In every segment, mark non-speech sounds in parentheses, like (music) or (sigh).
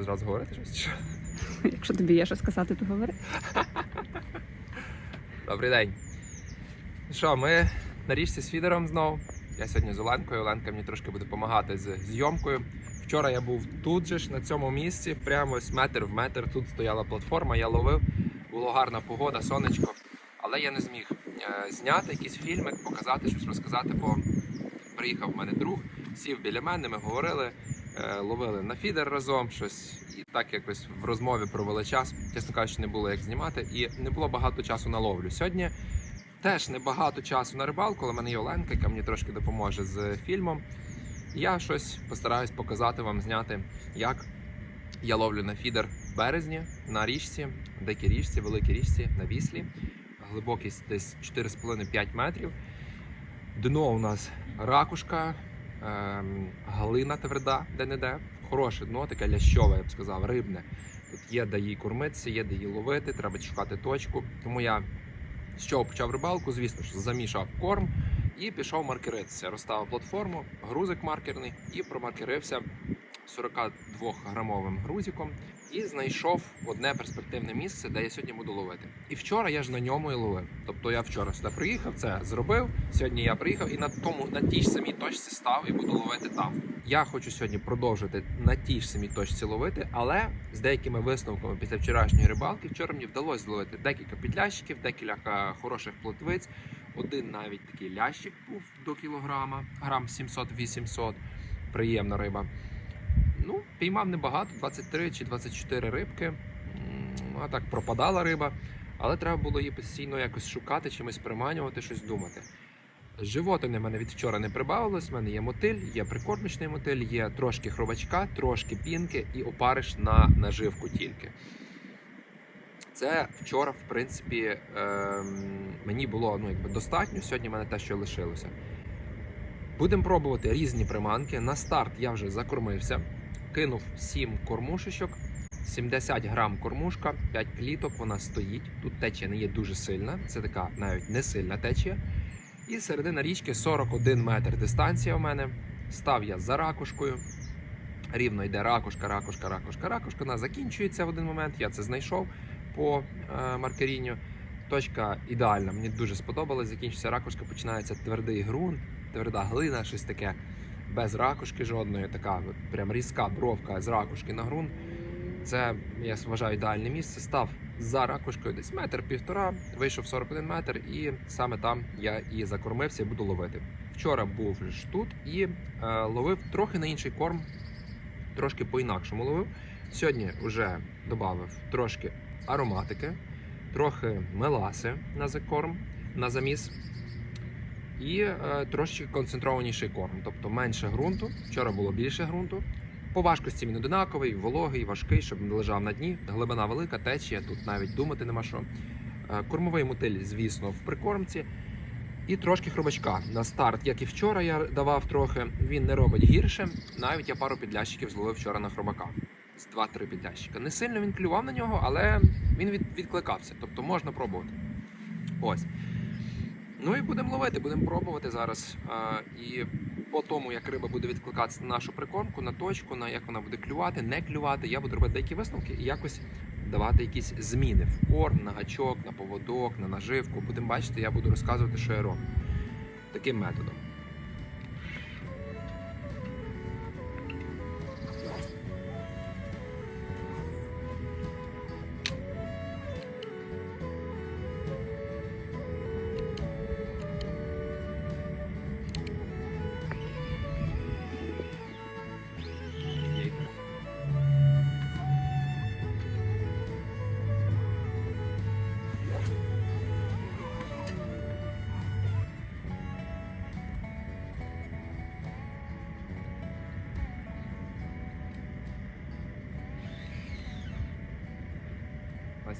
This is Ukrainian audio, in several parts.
що зразу говорити щось? чи? (laughs) Якщо тобі є що сказати, то говори. (laughs) Добрий день. Ну Що, ми на річці з фідером знову. Я сьогодні з Оленкою. Оленка мені трошки буде допомагати з зйомкою. Вчора я був тут же ж, на цьому місці, прямо ось метр в метр. Тут стояла платформа, я ловив. Було гарна погода, сонечко. Але я не зміг е, зняти якийсь фільмик, показати щось розказати, бо приїхав в мене друг, сів біля мене, ми говорили, ловили на фідер разом щось. І так якось в розмові провели час. Чесно кажучи, не було як знімати, і не було багато часу на ловлю. Сьогодні теж не багато часу на рибалку, але в мене є Оленка, яка мені трошки допоможе з фільмом. Я щось постараюсь показати вам, зняти, як я ловлю на фідер в березні на річці, дикій річці, великій річці на віслі. Глибокість десь 4,5-5 метрів. Дно у нас ракушка, галина тверда, де-не-де. Хороше дно, таке лящове, я б сказав, рибне. Тут є де її кормитися, є де її ловити, треба шукати точку. Тому я з чого почав рибалку, звісно ж, замішав корм і пішов маркеритися. Розставив платформу, грузик маркерний і промаркерився 42-грамовим грузиком і знайшов одне перспективне місце, де я сьогодні буду ловити. І вчора я ж на ньому і ловив. Тобто я вчора сюди приїхав, це зробив. Сьогодні я приїхав і на тому на тій ж самій точці став і буду ловити там. Я хочу сьогодні продовжити на тій ж самій точці ловити, але з деякими висновками після вчорашньої рибалки вчора мені вдалося зловити декілька підлящиків, декілька хороших плотвиць. Один навіть такий лящик був до кілограма, грам 700-800. Приємна риба. Ну, піймав небагато, 23 чи 24 рибки. М, А так пропадала риба, але треба було її постійно якось шукати, чимось приманювати, щось думати. Животини в мене від вчора не прибавилось. В мене є мотиль, є прикормочний мотиль, є трошки хробачка, трошки пінки і опариш на наживку тільки. Це вчора, в принципі, ем, мені було ну, якби достатньо. Сьогодні в мене те, що лишилося. Будемо пробувати різні приманки. На старт я вже закормився. Кинув 7 кормушечок, 70 грам кормушка, 5 кліток. Вона стоїть. Тут течія не є дуже сильна. Це така навіть не сильна течія. І середина річки 41 метр дистанція у мене. Став я за ракушкою. Рівно йде ракушка, ракушка, ракушка, ракушка. Вона закінчується в один момент. Я це знайшов по е, маркерінню. Точка ідеальна. Мені дуже сподобалось. Закінчиться ракушка, починається твердий ґрунт, тверда глина, щось таке без ракушки жодної. Така прям різка бровка з ракушки на ґрунт. Це я вважаю ідеальне місце. Став за ракушкою десь метр півтора, вийшов 41 метр, і саме там я і закормився і буду ловити. Вчора був ж тут і е, ловив трохи на інший корм, трошки по-інакшому ловив. Сьогодні вже додав трошки ароматики, трохи меласи на закорм, на заміс. І е, трошки концентрованіший корм, тобто менше ґрунту. Вчора було більше ґрунту. По важкості він одинаковий, вологий, важкий, щоб не лежав на дні. Глибина велика, течія, тут навіть думати нема що. Е, Кормовий мотиль, звісно, в прикормці. І трошки хробачка. На старт, як і вчора, я давав трохи, він не робить гірше. Навіть я пару підлящиків зловив вчора на хробака. З 2-3 підлящика. Не сильно він клював на нього, але він від, відкликався. Тобто можна пробувати. Ось. Ну і будемо ловити, будемо пробувати зараз. А, і по тому, як риба буде відкликатися на нашу прикормку, на точку, на як вона буде клювати, не клювати, я буду робити деякі висновки і якось давати якісь зміни в корм, на гачок, на поводок, на наживку. Будемо бачити, я буду розказувати, що я роблю. Таким методом.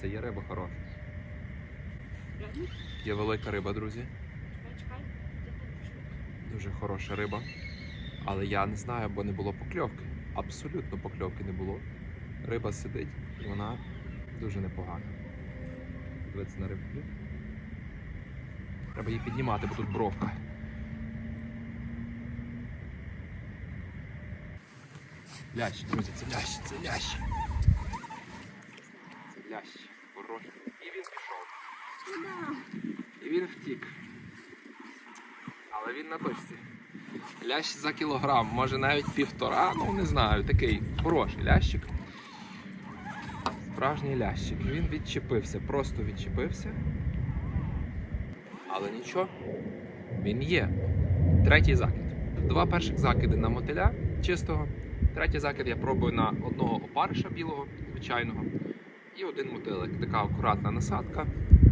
Ася, є риба хороша. Є велика риба, друзі. Дуже хороша риба. Але я не знаю, бо не було покльовки. Абсолютно покльовки не було. Риба сидить і вона дуже непогана. Дивіться на рибку. Треба її піднімати, бо тут бровка. Лящ, друзі, це лящ, це лящ. Це лящ. І він пішов. І він втік. Але він на точці. Лящ за кілограм, може навіть півтора, ну не знаю, такий хороший лящик. Справжній лящик. Він відчепився, просто відчепився. Але нічого, він є. Третій закид. Два перших закиди на мотиля чистого. Третій закид я пробую на одного опариша білого, звичайного. І один мотилик. Така акуратна насадка,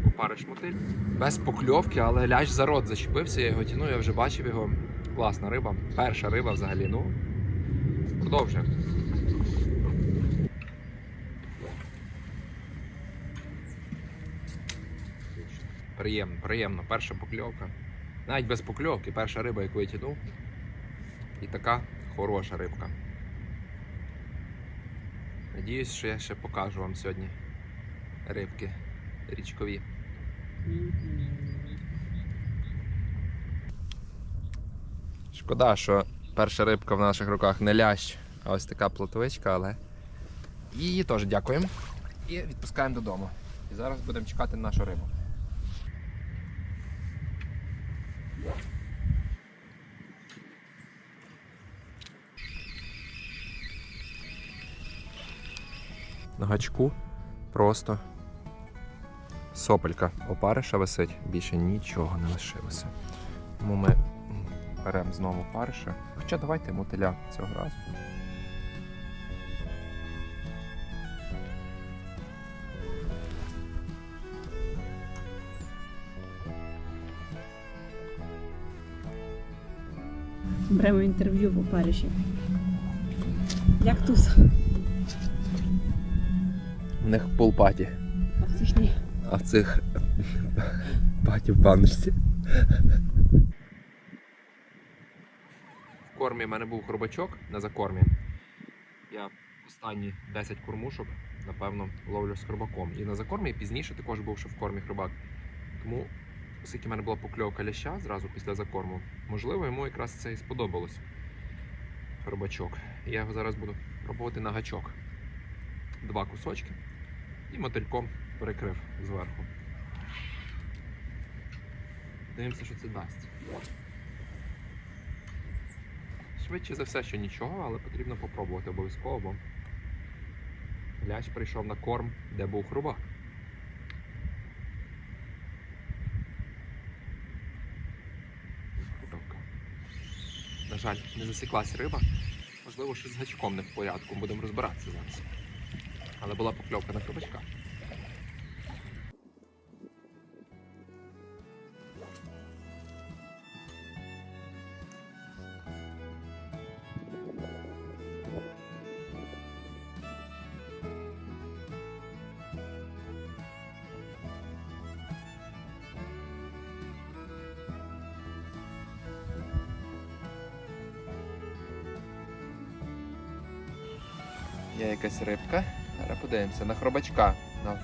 опариш мотиль. Без покльовки, але лящ за рот зачепився, я його тяну, я вже бачив його. Класна риба. Перша риба взагалі. Ну, продовжуємо. Приємно, приємно. Перша покльовка. Навіть без покльовки, перша риба, яку я тянув. І така хороша рибка. Надіюсь, що я ще покажу вам сьогодні рибки річкові. Шкода, що перша рибка в наших руках не лящ, а ось така плотовичка, але її теж дякуємо. І відпускаємо додому. І зараз будемо чекати нашу рибу. На гачку просто сопелька опариша висить, більше нічого не лишилося. Тому ми беремо знову париша. Хоча давайте мотиля цього разу. Беремо інтерв'ю в Парижі. Як туз? Них полпаті, А в цих ні. а в цих паті в баночці. В кормі в мене був хробачок на закормі. Я останні 10 кормушок, напевно, ловлю з хробаком. І на закормі пізніше також був ще в кормі хробак. Тому, оскільки в мене була покльовка ляща зразу після закорму, можливо, йому якраз це і сподобалось. Хробачок. Я його зараз буду пробувати на гачок. Два кусочки і мотильком перекрив зверху. Дивимося, що це дасть. Швидше за все, що нічого, але потрібно попробувати обов'язково, бо лящ прийшов на корм, де був хрубак. На жаль, не засіклась риба. Можливо, щось з гачком не в порядку. Будемо розбиратися зараз. Але була покльовка на хробачка. Є якась рибка. Зараз подивимося на хробачка. На,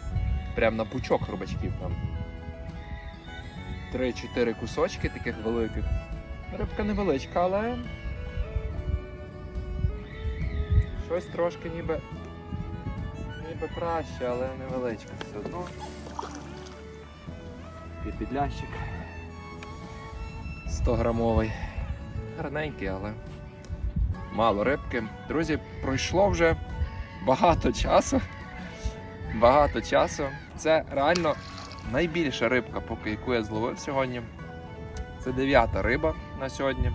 прям на пучок хробачків там. Три-чотири кусочки таких великих. Рибка невеличка, але. Щось трошки ніби. Ніби краще, але невеличке все одно. Такий підлящик. 100 грамовий. Гарненький, але мало рибки. Друзі, пройшло вже багато часу. Багато часу. Це реально найбільша рибка, поки яку я зловив сьогодні. Це дев'ята риба на сьогодні.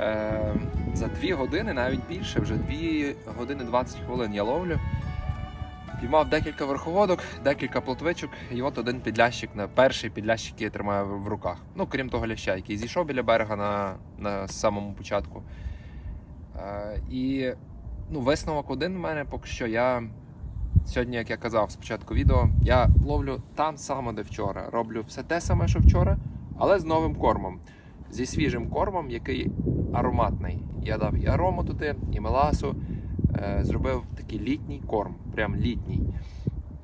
Е, за 2 години, навіть більше, вже 2 години 20 хвилин я ловлю. Піймав декілька верховодок, декілька плотвичок, і от один підлящик перший підлящик, який я тримаю в в руках. Ну, крім того ляща, який зійшов біля берега на, на самому початку. Е, і ну, висновок один в мене поки що. Я сьогодні, як я казав спочатку відео, я ловлю там само, де вчора. Роблю все те саме, що вчора, але з новим кормом. Зі свіжим кормом, який ароматний. Я дав і арому туди, і меласу. Е, зробив такий літній корм, прям літній.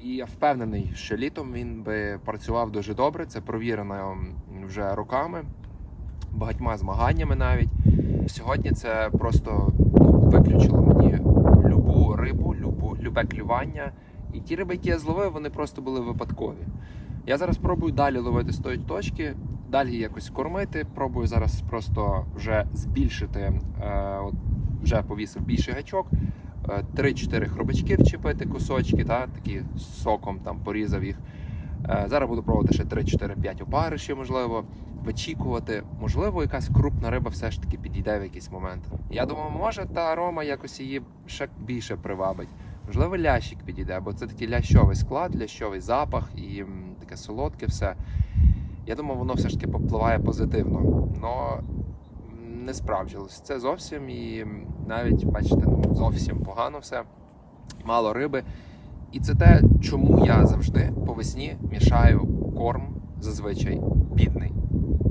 І я впевнений, що літом він би працював дуже добре. Це провірено вже роками, багатьма змаганнями навіть. Сьогодні це просто ну, виключило любе клювання. І ті риби, які я зловив, вони просто були випадкові. Я зараз пробую далі ловити з тої точки, далі якось кормити. Пробую зараз просто вже збільшити, е, от вже повісив більший гачок. е, 3-4 хробачки вчепити, кусочки, та, такі соком там порізав їх. Е, Зараз буду пробувати ще 3-4-5 опаришів, можливо, вичікувати. Можливо, якась крупна риба все ж таки підійде в якийсь момент. Я думаю, може та арома якось її ще більше привабить. Можливо, лящик підійде, бо це такий лящовий склад, лящовий запах і таке солодке все. Я думаю, воно все ж таки попливає позитивно. Но не справджилось. Це зовсім і навіть, бачите, ну, зовсім погано все. Мало риби. І це те, чому я завжди по весні мішаю корм зазвичай бідний.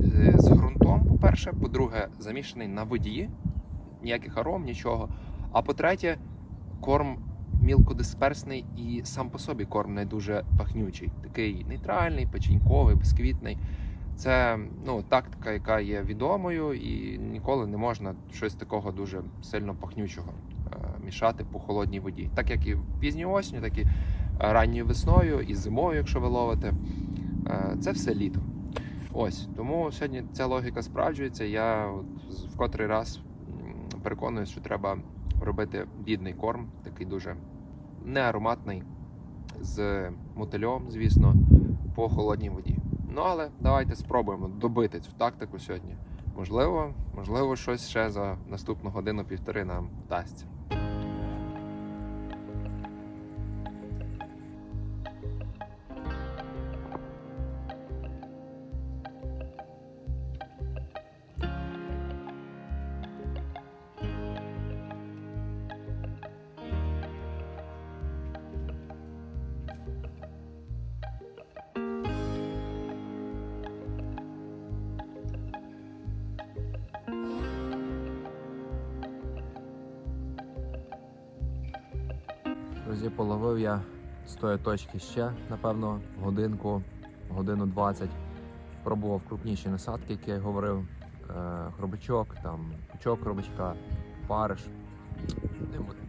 Е, З ґрунтом, по-перше, по-друге, замішаний на воді, ніяких аром, нічого. А по-третє, корм мілкодисперсний і сам по собі корм не дуже пахнючий. Такий нейтральний, печіньковий, безквітний. Це ну, тактика, яка є відомою, і ніколи не можна щось такого дуже сильно пахнючого е, мішати по холодній воді. Так як і пізньою осінню, так і ранньою весною, і зимою, якщо ви ловите. Е, Це все літо. Ось тому сьогодні ця логіка справджується. Я от в котрий раз переконуюсь, що треба робити бідний корм, такий дуже неароматний, з мотильом, звісно, по холодній воді. Ну але давайте спробуємо добити цю тактику сьогодні. Можливо, можливо, щось ще за наступну годину-півтори нам вдасться. Друзі, половив я з тої точки ще, напевно, годинку, годину 20. Пробував крупніші насадки, як я й говорив. Е, хробачок, там пучок хробачка, париш.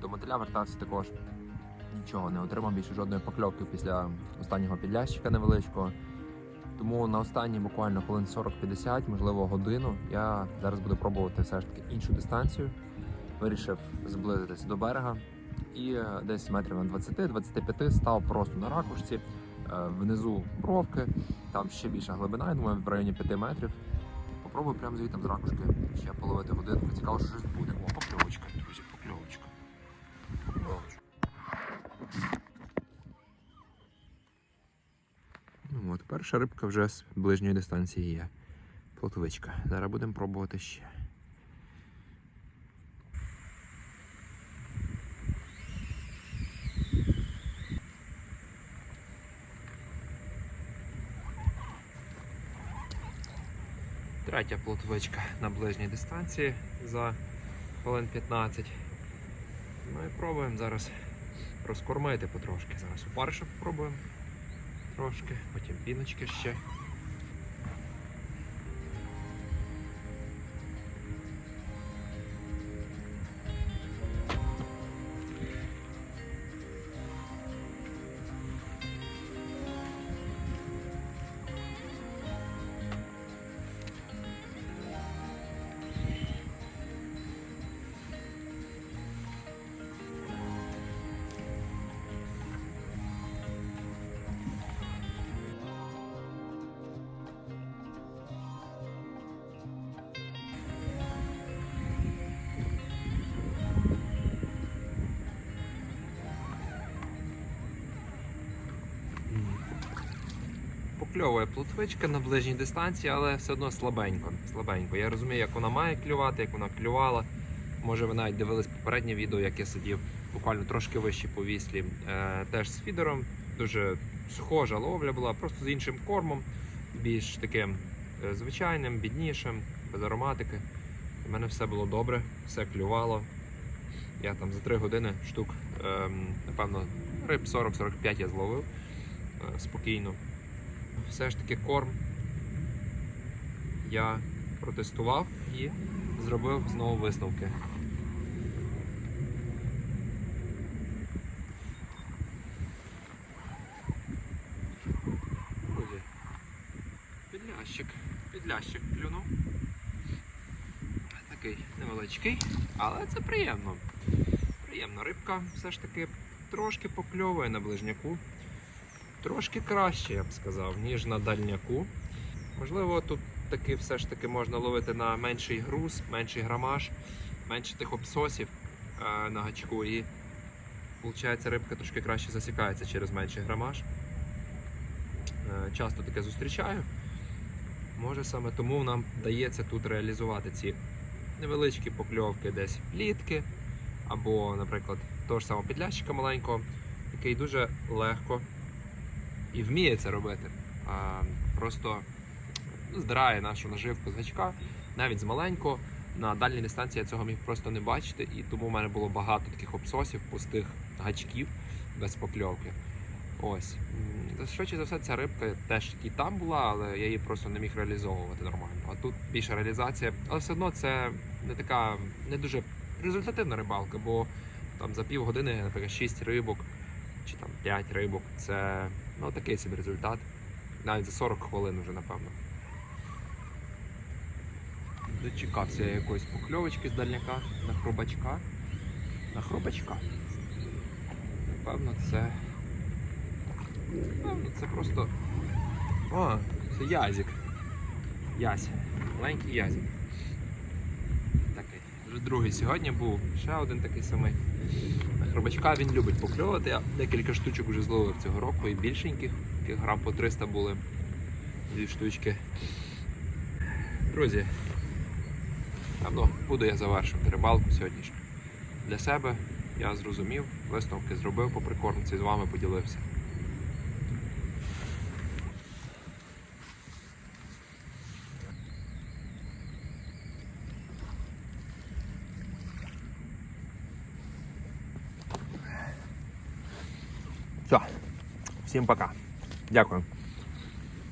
До мотиля вертався також. Нічого не отримав більше жодної покльовки після останнього підлящика невеличкого. Тому на останні буквально хвилин 40-50, можливо, годину, я зараз буду пробувати все ж таки іншу дистанцію. Вирішив зблизитись до берега і е, десь метрів на 20-25 став просто на ракушці. е, Внизу бровки, там ще більша глибина, я думаю, в районі 5 метрів. Попробую прямо звідти з ракушки ще половити годинку. Цікаво, що щось буде. О, покльовочка, друзі, покльовочка. Покльовочка. Ну от, перша рибка вже з ближньої дистанції є. Плотвичка. Зараз будемо пробувати ще. Третя плотвичка на ближній дистанції за хвилин 15. Ну і пробуємо зараз розкормити потрошки. Зараз опариша попробуємо трошки, потім піночки ще. Покльовує плотвичка на ближній дистанції, але все одно слабенько. слабенько. Я розумію, як вона має клювати, як вона клювала. Може, ви навіть дивились попереднє відео, як я сидів буквально трошки вище по віслі. Е, теж з фідером. Дуже схожа ловля була, просто з іншим кормом, більш таким е, звичайним, біднішим, без ароматики. У мене все було добре, все клювало. Я там за 3 години штук, ем, напевно, риб 40-45 я зловив е, спокійно все ж таки корм я протестував і зробив знову висновки. Підлящик, підлящик плюнув. Такий невеличкий, але це приємно. Приємна рибка все ж таки трошки покльовує на ближняку. Трошки краще, я б сказав, ніж на дальняку. Можливо, тут таки все ж таки можна ловити на менший груз, менший грамаж, менше тих обсосів е, на гачку. І виходить, рибка трошки краще засікається через менший грамаж. Е, часто таке зустрічаю. Може саме тому нам вдається тут реалізувати ці невеличкі покльовки десь плітки, або, наприклад, того ж самого підлящика маленького, який дуже легко і вміє це робити. Просто здирає нашу наживку з гачка, навіть з маленького. На дальній дистанції я цього міг просто не бачити, і тому в мене було багато таких обсосів, пустих гачків без покльовки. Ось. Швидше за все, ця рибка теж і там була, але я її просто не міг реалізовувати нормально. А тут більша реалізація. Але все одно це не така не дуже результативна рибалка, бо там за півгодини, наприклад, 6 рибок чи там 5 рибок це ну, такий собі результат. Навіть за 40 хвилин вже, напевно. Дочекався я якоїсь покльовочки з дальняка на хробачка. На хробачка. Напевно, це. Напевно, це просто. О, це язик. Ясь. Маленький язик. Такий. Вже другий сьогодні був. Ще один такий самий. Хробачка він любить покльовувати. Я декілька штучок вже зловив цього року і більшеньких, грам по 300 були. Дві штучки. Друзі, Давно буду я завершувати рибалку сьогоднішню. Для себе я зрозумів, висновки зробив по прикормці, з вами поділився. Все. Всім пока. Дякую.